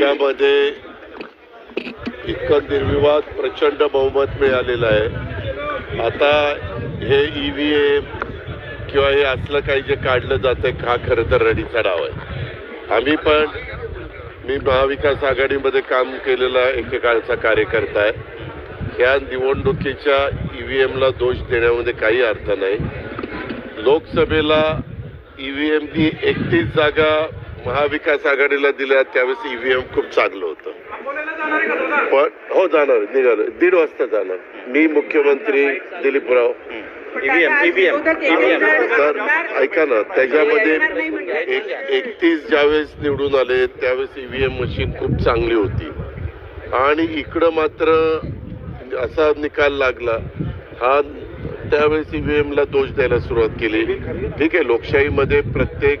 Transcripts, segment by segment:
त्यामध्ये इतकं निर्विवाद प्रचंड बहुमत मिळालेलं आहे. आता हे ई व्ही एम किंवा हे असलं काही जे काढलं जातंय हा खरं तर रडीचा डाव आहे. आम्ही पण मी महाविकास आघाडीमध्ये काम केलेला एकेकाळचा कार्यकर्ता आहे. या निवडणुकीच्या ई व्ही एमला दोष देण्यामध्ये काही अर्थ नाही. लोकसभेला ई व्ही एमनी एकतीस जागा महाविकास आघाडीला दिल्या त्यावेळेस ई व्ही एम खूप चांगलं होतं. पण हो जाणार निघालो. दीड वाजता जाणार. मी मुख्यमंत्री दिलीपराव. ईव्हीएम ईव्हीएम ईव्हीएम तर ऐका ना त्याच्यामध्ये एक एकतीस ज्यावेळेस निवडून आले त्यावेळेस ईव्हीएम मशीन खूप चांगली होती. आणि इकडं मात्र असा निकाल लागला. हा त्यावेळेस ईव्हीएम ला दोष द्यायला सुरुवात केली. ठीक आहे लोकशाहीमध्ये प्रत्येक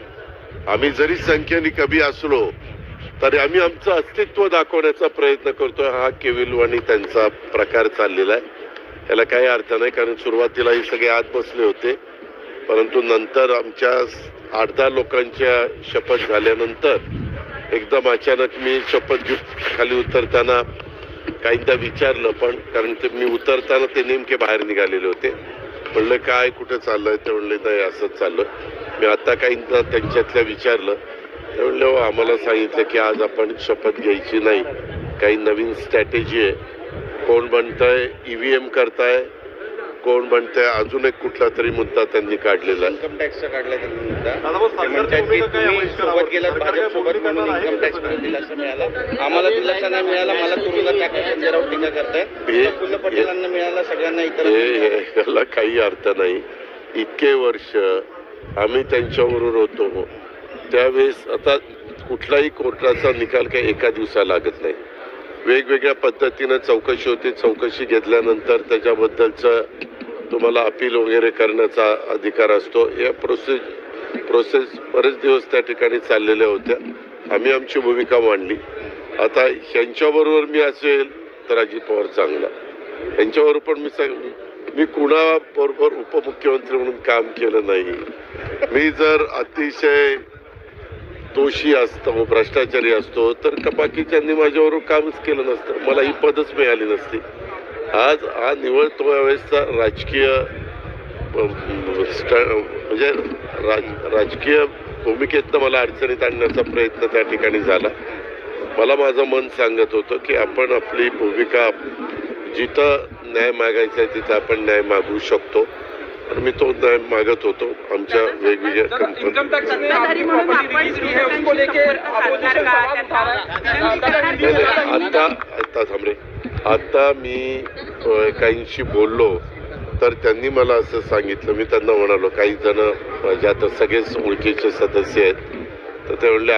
आम्ही जरी संख्येने कमी असलो तरी आम्ही आमचं अस्तित्व दाखवण्याचा प्रयत्न करतोय. हा केविलवाणी त्यांचा प्रकार चाललेला आहे. याला काही अर्थ नाही कारण सुरुवातीला हे सगळे आत बसले होते. परंतु नंतर आमच्या आठ दहा लोकांच्या शपथ झाल्यानंतर एकदम अचानक मी शपथ घेऊन खाली उतरताना काहींदा विचारलं पण कारण ते मी उतरताना ते नेमके बाहेर निघालेले होते. म्हणलं काय कुठं चाललंय? ते म्हणले नाही असंच चाललं मी आता काहींना त्यांच्यातल्या विचारलं. ते म्हणले "हो, आम्हाला सांगितलं की आज आपण शपथ घ्यायची नाही. काही नवीन स्ट्रॅटेजी आहे. कोण म्हणतंय ईव्हीएम करताय? कोण म्हणतंय अजून एक कुठला तरी मुद्दा त्यांनी काढलेला आहे. इन्कम टॅक्सचा त्यांनी मुद्दा. आम्हाला दिलासा नाही मिळाला. मला तुरुंगात टाकून संजय राऊत टीका करतायत. फुलं पटेलांना मिळाला सगळ्यांना इतर याला काही अर्थ नाही. इतके वर्ष आम्ही त्यांच्याबरोबर होतो हो. त्यावेळेस आता कुठलाही कोर्टाचा निकाल काही एका दिवसा लागत नाही. वेगवेगळ्या पद्धतीनं चौकशी होते. चौकशी घेतल्यानंतर त्याच्याबद्दलचं तुम्हाला अपील वगैरे करण्याचा अधिकार असतो. या प्रोसेस प्रोसेस बरेच दिवस त्या ठिकाणी चाललेल्या होत्या. आम्ही आमची भूमिका मांडली. आता ह्यांच्याबरोबर मी असेल तर अजित पवार चांगला. यांच्यावर पण मी मी कुणाबरोबर उपमुख्यमंत्री म्हणून काम केलं नाही. मी जर अतिशय दोषी असतो भ्रष्टाचारी असतो तर का बाकीच्यांनी माझ्याबरोबर कामच केलं नसतं. मला ही पदच मिळाली नसती. आज हा निवळ तो वेळेसचा राजकीय म्हणजे राज राजकीय भूमिकेतनं मला अडचणीत आणण्याचा प्रयत्न त्या ठिकाणी झाला. मला माझं मन सांगत होतं की आपण आपली भूमिका जिथं न्याय मागायचा आहे तिथं आपण न्याय मागू शकतो. आणि मी तो न्याय मागत होतो. आमच्या वेगवेगळ्या कंपनी आता आता थांबरे आता मी काहींशी बोललो तर त्यांनी मला असं सांगितलं. मी त्यांना म्हणालो काही जण माझ्या आता सगळेच ओळखीचे सदस्य आहेत. तर ते म्हणले